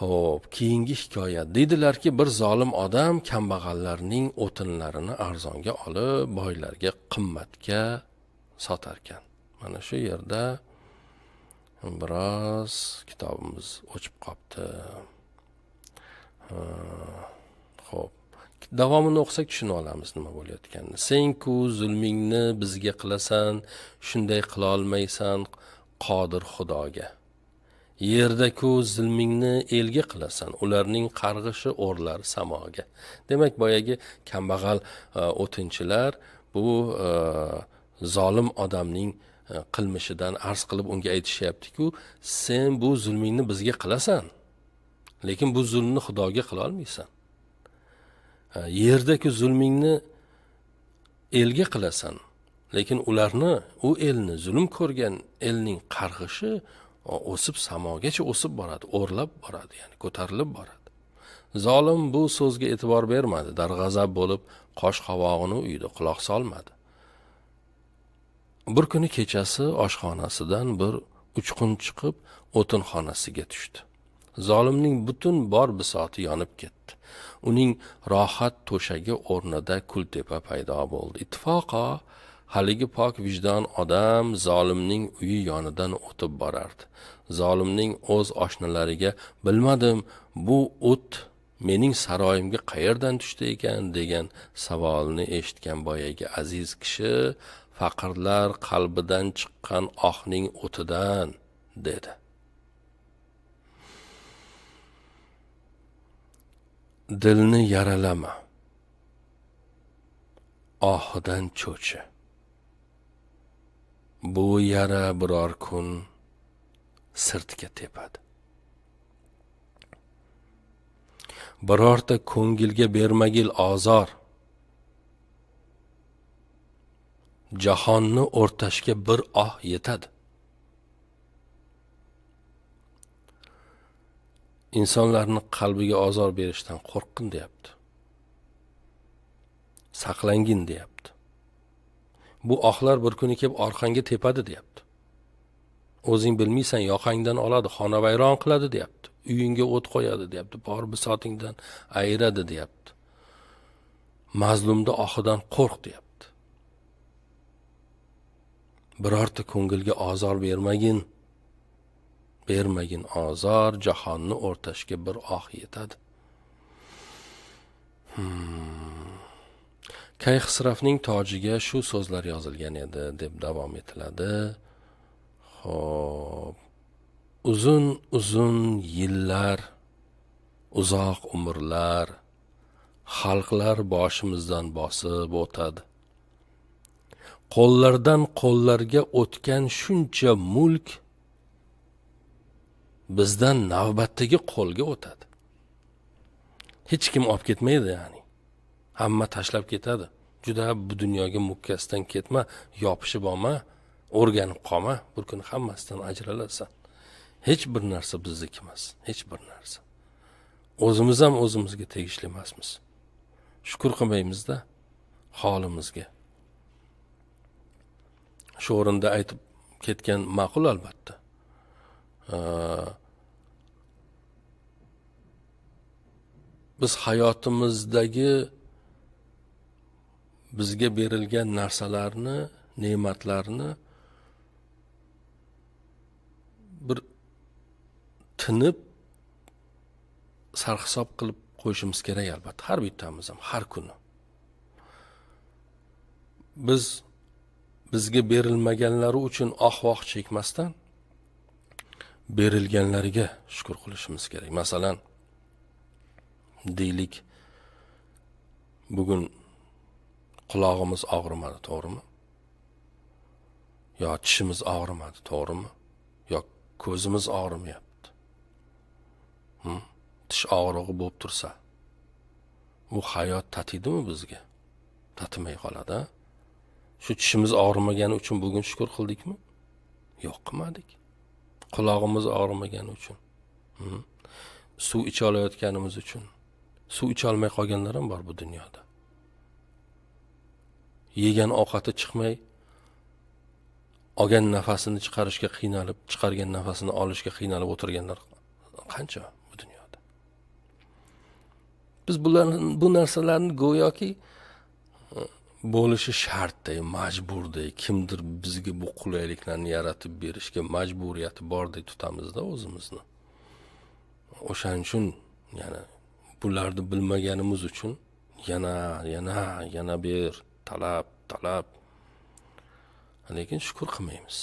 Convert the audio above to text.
ho'p keyingi hikoya. Deydilarki bir zolim odam kambag'allarning o'tinlarini arzonga olib boylarga qimmatga sotarkan. Mana shu yerda biroz kitobimiz o'chib qolibdi ho'p davomini o'qisak tushunib olamiz nima bo'layotganini. Senku zulmingni bizga qilasan shunday qilolmaysan qodir xudoga. Yerdaku zulmingni elga qilasan ularning qarg'ishi o'rlar samoga. Demak boyagi kambag'al e, o'tinchilar bu e, zolim odamning e, qilmishidan arz qilib unga aytishyaptiku sen bu zulmingni bizga qilasan lekin bu zulmni xudoga qilolmaysan olmaysan. Yerdaku zulmingni elga qilasan lekin ularni u elni zulm ko'rgan elning qarg'ishi o'sib samogacha o'sib boradi o'rlab boradi ya'ni ko'tarilib boradi. Zolim bu so'zga e'tibor bermadi. Darg'azab bo'lib qosh qovog'ini uydi quloq solmadi. Bir kuni kechasi oshxonasidan bir uchqun chiqib o'tinxonasiga tushdi. Zolimning butun bor bisoti yonib ketdi. Uning rohat to'shagi o'rnida kultepa paydo bo'ldi. Ittifoqo haligi pok vijdon odam zolimning uyi yonidan o'tib borardi. Zolimning o'z oshnalariga bilmadim bu o't mening saroyimga qayerdan tushdi ekan? degan savolni eshitgan boyagi aziz kishi faqirlar qalbidan chiqqan ohning o'tidan dedi. Dilni yaralama ohidan cho'chi. Bu yara biror kun sirtga tepadi. Birorta ko'ngilga bermagil ozor jahonni o'rtashga bir oh yetadi. Insonlarni qalbiga ozor berishdan qo'rqqin deyapti. Saqlangin deyapti. Bu ohlar bir kuni kelib orqangga tepadi deyapti. O'zing bilmaysan yoqangdan oladi xonavayron qiladi deyapti. Uyingga o't qo'yadi deyapti. Bor bisotingdan ayiradi deyapti. Mazlumni ohidan qo'rq deyapti. Birorta ko'ngilga ozor bermagin bermagin ozor jahonni o'rtashga bir oh yetadi. Hmm. Kayxisrafning tojiga shu so'zlar yozilgan edi deb davom etiladi. Ho'p uzun uzun yillar uzoq umrlar xalqlar boshimizdan bosib o'tadi. Qo'llardan qo'llarga o'tgan shuncha mulk bizdan navbatdagi qo'lga o'tadi. Hech kim olib ketmaydi ya'ni. Hamma tashlab ketadi. Juda bu dunyoga mukkasidan ketma yopishib olma o'rganib qolma. Bir kun hammasidan ajralasan hech bir narsa bizniki emas hech bir narsa. O'zimiz ham o'zimizga tegishli emasmiz. Shukur qilmaymizda holimizga. Shu o'rinda aytib ketgan ma'qul albatta. Biz hayotimizdagi bizga berilgan narsalarni ne'matlarni bir tinib sarhisob qilib qo'yishimiz kerak albatta. Har bittamiz ham har kuni. Biz bizga berilmaganlari uchun oh voh chekmasdan berilganlariga shukur qilishimiz kerak. Masalan deylik bugun qulog'imiz og'rimadi to'g'rimi? Yo tishimiz og'rimadi to'g'rimi? Yo ko'zimiz og'rimayapti. Hm? tish og'rig'i bo'lib tursa bu hayot tatiydimi bizga? Tatimay qoladi shu tishimiz og'rimagani uchun bugun shukur qildikmi? Yo'q qilmadik qulog'imiz og'rimagani uchun. Hmm? Suv icha olayotganimiz uchun. Suv icholmay qolganlar ham bor bu dunyoda. Yegan ovqati chiqmay olgan nafasini chiqarishga qiynalib chiqargan nafasini olishga qiynalib o'tirganlar qancha bu dunyoda? Biz bularni bu narsalarni go'yoki e, bo'lishi shartday majburday kimdir bizga bu qulayliklarni yaratib berishga majburiyati bordek tutamizda o'zimizni. O'shaning uchun yana bularni bilmaganimiz uchun yana yana yana ber talab talab. Lekin shukur qilmaymiz.